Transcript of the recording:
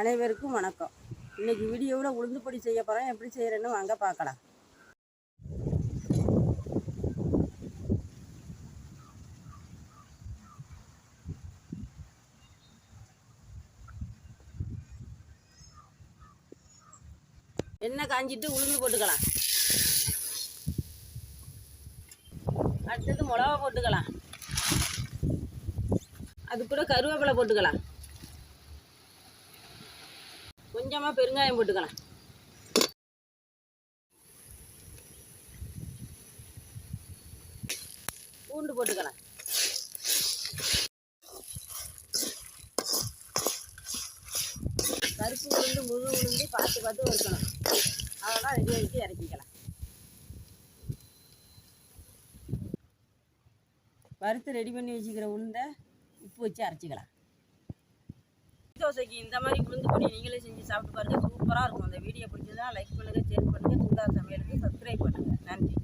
அனைவருக்கும் வணக்கம். இன்னைக்கு வீடியோவில் உளுந்து பொடி செய்ய போகிறேன் எப்படி செய்கிறேன்னு வாங்க பார்க்கலாம். எண்ணெய் காஞ்சிட்டு உளுந்து போட்டுக்கலாம். அடுத்தது மிளகா போட்டுக்கலாம். அது கூட கருவேப்பிலை போட்டுக்கலாம். கொஞ்சமாக பெருங்காயம் போட்டுக்கலாம் பூண்டு போட்டுக்கலாம் கருப்பு உளுந்து முழு உளுந்து பார்த்து பார்த்து வறுக்கணும். அதெல்லாம் ரெடி ஆகிட்டு இறக்கிக்கலாம் வறுத்து ரெடி பண்ணி வச்சுக்கிற உளுந்தை உப்பு வச்சு அரைச்சிக்கலாம். தோசைக்கு இந்த மாதிரி உளுந்து பொடி நீங்களே செஞ்சு சாப்பிட்டு பாருங்கள் சூப்பராக இருக்கும். அந்த வீடியோ பிடிச்சதுன்னா லைக் பண்ணுங்கள் ஷேர் பண்ணுங்கள் சுந்தா சமையலுக்கு சப்ஸ்கிரைப் பண்ணுங்கள் நன்றி.